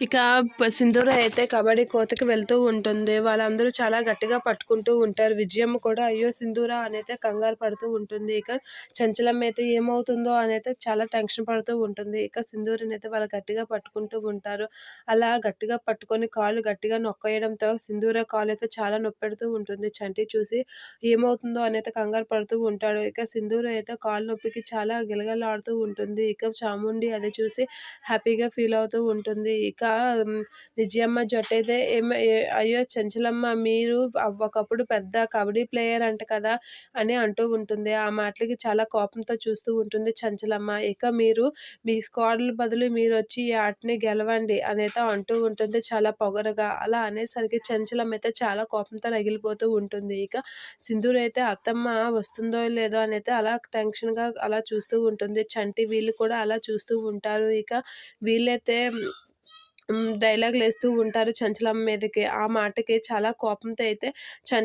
ఇక సింధూర అయితే కబడ్డీ కోతకి వెళ్తూ ఉంటుంది. వాళ్ళందరూ చాలా గట్టిగా పట్టుకుంటూ ఉంటారు. విజయమ్మ కూడా అయ్యో సింధూర అనైతే కంగారు పడుతూ ఉంటుంది. ఇక చంచలం అయితే ఏమవుతుందో అనైతే చాలా టెన్షన్ పడుతూ ఉంటుంది. ఇక సింధూరిని అయితే వాళ్ళు గట్టిగా పట్టుకుంటూ ఉంటారు. అలా గట్టిగా పట్టుకొని కాలు గట్టిగా నొక్కేయడంతో సింధూర కాలు అయితే చాలా నొప్పెడుతూ ఉంటుంది. చంటి చూసి ఏమవుతుందో అనైతే కంగారు పడుతూ ఉంటాడు. ఇక సింధూర అయితే కాలు నొప్పికి చాలా గిలగలాడుతూ ఉంటుంది. ఇక చాముండి అది చూసి హ్యాపీగా ఫీల్ అవుతూ ఉంటుంది. ఇక మ్, విజయమ్మ జట్టు అయితే ఏమ అయ్యో చెంచలమ్మ మీరు ఒకప్పుడు పెద్ద కబడ్డీ ప్లేయర్ అంట కదా అని అంటూ ఉంటుంది. ఆ మాటలకి చాలా కోపంతో చూస్తూ ఉంటుంది చంచలమ్మ. ఇక మీరు మీ స్క్వాడ్ల బదులు మీరు వచ్చి ఈ ఆటని గెలవండి అనేది అంటూ ఉంటుంది చాలా పొగరగా. అలా అనేసరికి చంచలమ్మ అయితే చాలా కోపంతో రగిలిపోతూ ఉంటుంది. ఇక సింధూర్ అయితే అత్తమ్మ వస్తుందో లేదో అని అయితే అలా టెన్షన్గా అలా చూస్తూ ఉంటుంది. చంటి వీళ్ళు కూడా అలా చూస్తూ ఉంటారు. ఇక వీళ్ళైతే డైలాగులు వేస్తూ ఉంటారు చంచలమ్మ మీదకి. ఆ మాటకి చాలా కోపంతో అయితే చం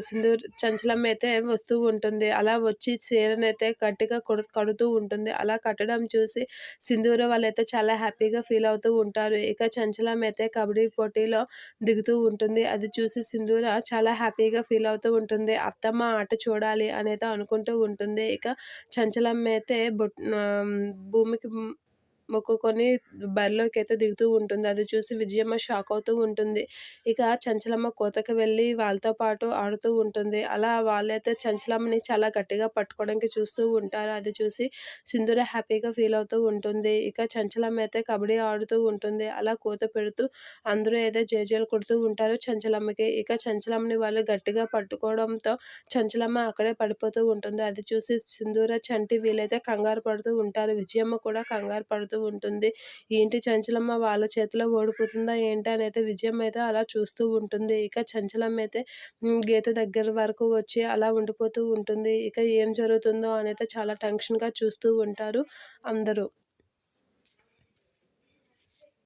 సింధూర్ చంచలమ్మ అయితే వస్తూ ఉంటుంది. అలా వచ్చి చీరనైతే గట్టిగా కొడు కడుతూ ఉంటుంది. అలా కట్టడం చూసి సింధూర వాళ్ళైతే చాలా హ్యాపీగా ఫీల్ అవుతూ ఉంటారు. ఇక చంచలం అయితే కబడ్డీ పోటీలో దిగుతూ ఉంటుంది. అది చూసి సింధూర చాలా హ్యాపీగా ఫీల్ అవుతూ ఉంటుంది. అత్తమ్మ ఆట చూడాలి అనేది అనుకుంటూ ఉంటుంది. ఇక చంచలం అయితే బొట్ భూమికి మొక్కుకొని బరిలోకి అయితే దిగుతూ ఉంటుంది. అది చూసి విజయమ్మ షాక్ అవుతూ ఉంటుంది. ఇక చంచలమ్మ కోతకి వెళ్ళి వాళ్ళతో పాటు ఆడుతూ ఉంటుంది. అలా వాళ్ళైతే చంచలమ్మని చాలా గట్టిగా పట్టుకోవడానికి చూస్తూ ఉంటారు. అది చూసి సింధూర హ్యాపీగా ఫీల్ అవుతూ ఉంటుంది. ఇక చంచలమ్మ అయితే కబడ్డీ ఆడుతూ ఉంటుంది. అలా కోత పెడుతూ అందరూ అయితే జేజేలు కొడుతూ ఉంటారు చంచలమ్మకి. ఇక చంచలమ్మని వాళ్ళు గట్టిగా పట్టుకోవడంతో చంచలమ్మ అక్కడే పడిపోతూ ఉంటుంది. అది చూసి సింధూర చంటి వీళ్ళైతే కంగారు పడుతూ ఉంటారు. విజయమ్మ కూడా కంగారు పడుతూ ఉంటుంది. ఏంటి చంచలమ్మ వాళ్ళ చేతిలో ఓడిపోతుందా ఏంటి అని అయితే విజయం అయితే అలా చూస్తూ ఉంటుంది. ఇక చంచలమ్మ అయితే గీత దగ్గర వరకు వచ్చి అలా ఉండిపోతూ ఉంటుంది. ఇక ఏం జరుగుతుందో అని అయితే చాలా టెన్షన్గా చూస్తూ ఉంటారు అందరూ.